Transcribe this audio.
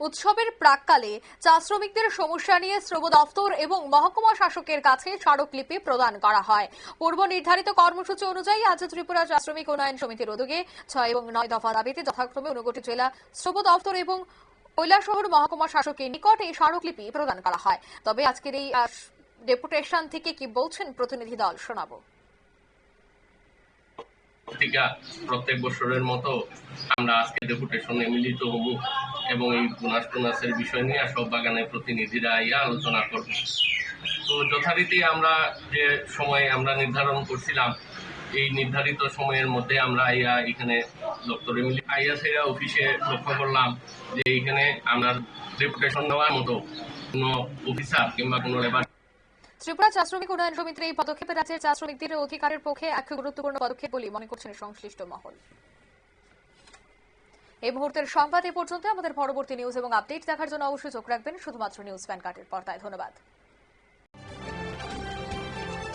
উৎসবের প্রাককালে চা শ্রমিকদের সমস্যা নিয়ে শ্রম দফতর এবং মহকুমা শাসকের কাছে স্মারকলিপি প্রদান করা হয়। পূর্ব নির্ধারিত কর্মসূচি অনুযায়ী আজ ত্রিপুরা চা শ্রমিক উন্নয়ন সমিতির উদ্যোগে ছয় এবং নয় দফা দাবিতে যথাক্রমে ঊনকোটি জেলা শ্রম দফতর এবং কৈলাসহর মহকুমা শাসকের নিকট এই স্মারকলিপি প্রদান করা হয়। তবে আজকের এই ডেপুটেশন থেকে কি বলছেন প্রতিনিধি দল শোনাবো। পত্রিকা প্রত্যেক বছরের মতো আমরা আজকে ডেপুটেশনে মিলিত হব এবং এই বোনাস টোনাসের বিষয় নিয়ে সব বাগানের প্রতিনিধিরা ইয়া আলোচনা করব। তো যথারীতি আমরা যে সময় আমরা নির্ধারণ করছিলাম, এই নির্ধারিত সময়ের মধ্যে আমরা আইয়া এখানে দপ্তরে মিলি আইয়া সেরা অফিসে লক্ষ্য করলাম যে এখানে আমরা ডেপুটেশন নেওয়ার মতো কোনো অফিসার কিংবা কোনো লেবার ত্রিপুরা চা শ্রমিক উন্নয়ন সমিতির এই পদক্ষেপে রাজ্যের চা শ্রমিকদের অধিকারের পক্ষে এক গুরুত্বপূর্ণ পদক্ষেপ বলে মনে করছেন সংশ্লিষ্ট মহল। এই মুহূর্তের সংবাদ এ পর্যন্ত। আমাদের পরবর্তী নিউজ এবং আপডেট দেখার জন্য অবশ্যই চোখ রাখবেন। শুধুমাত্র নিউজ প্যান কার্ডের পর্দায়। ধন্যবাদ।